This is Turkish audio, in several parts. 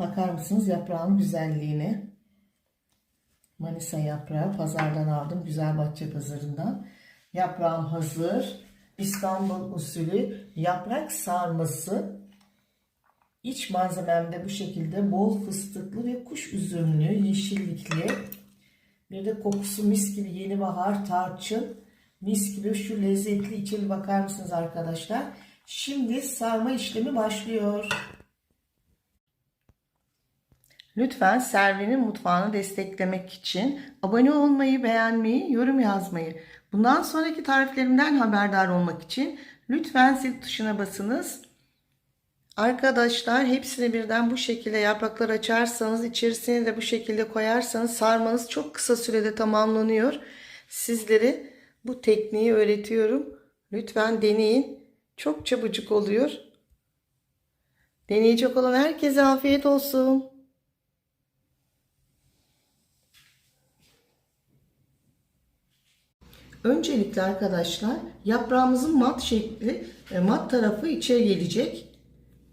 Bakar mısınız yaprağın güzelliğine? Manisa yaprağı pazardan aldım. Güzelbahçe pazarından. Yaprağım hazır. İstanbul usulü yaprak sarması. İç malzemem de bu şekilde bol fıstıklı ve kuş üzümlü, yeşillikli. Bir de kokusu mis gibi yeni bahar tarçın. Mis gibi şu lezzetli içeri bakar mısınız arkadaşlar? Şimdi sarma işlemi başlıyor. Lütfen Servi'nin mutfağını desteklemek için abone olmayı, beğenmeyi, yorum yazmayı. Bundan sonraki tariflerimden haberdar olmak için lütfen zil tuşuna basınız. Arkadaşlar hepsini birden bu şekilde yapraklar açarsanız içerisine de bu şekilde koyarsanız sarmanız çok kısa sürede tamamlanıyor. Sizlere bu tekniği öğretiyorum. Lütfen deneyin. Çok çabucak oluyor. Deneyecek olan herkese afiyet olsun. Öncelikle arkadaşlar yaprağımızın mat şekli, e, mat tarafı içeri gelecek.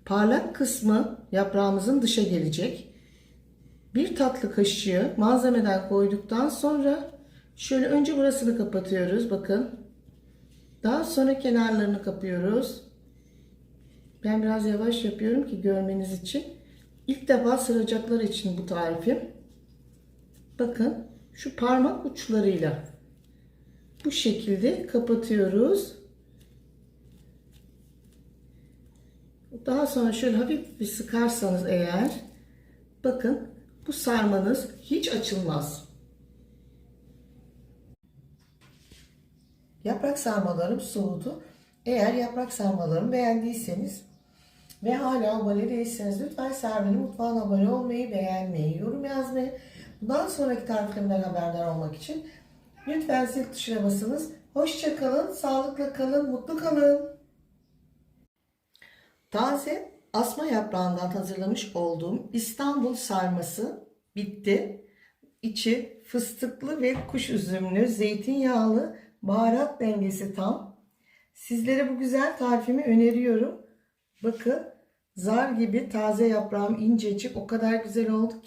Parlak kısmı yaprağımızın dışa gelecek. Bir tatlı kaşığı malzemeden koyduktan sonra şöyle önce burasını kapatıyoruz. Bakın. Daha sonra kenarlarını kapıyoruz. Ben biraz yavaş yapıyorum ki görmeniz için. İlk defa sıracaklar için bu tarifim. Bakın şu parmak uçlarıyla bu şekilde kapatıyoruz. Daha sonra şöyle hafif bir sıkarsanız eğer bakın bu sarmanız hiç açılmaz. Yaprak sarmalarım soğudu. Eğer yaprak sarmalarımı beğendiyseniz ve hala abone değilseniz lütfen Servi'nin mutfağına abone olmayı, beğenmeyi, yorum yazmayı, bundan sonraki tariflerimden haberdar olmak için lütfen zil tuşuna basınız. Hoşça kalın, sağlıkla kalın, mutlu kalın. Taze asma yaprağından hazırlamış olduğum İstanbul sarması bitti. İçi fıstıklı ve kuş üzümlü, zeytinyağlı, baharat dengesi tam. Sizlere bu güzel tarifimi öneriyorum. Bakın zar gibi taze yaprağım incecik o kadar güzel oldu ki.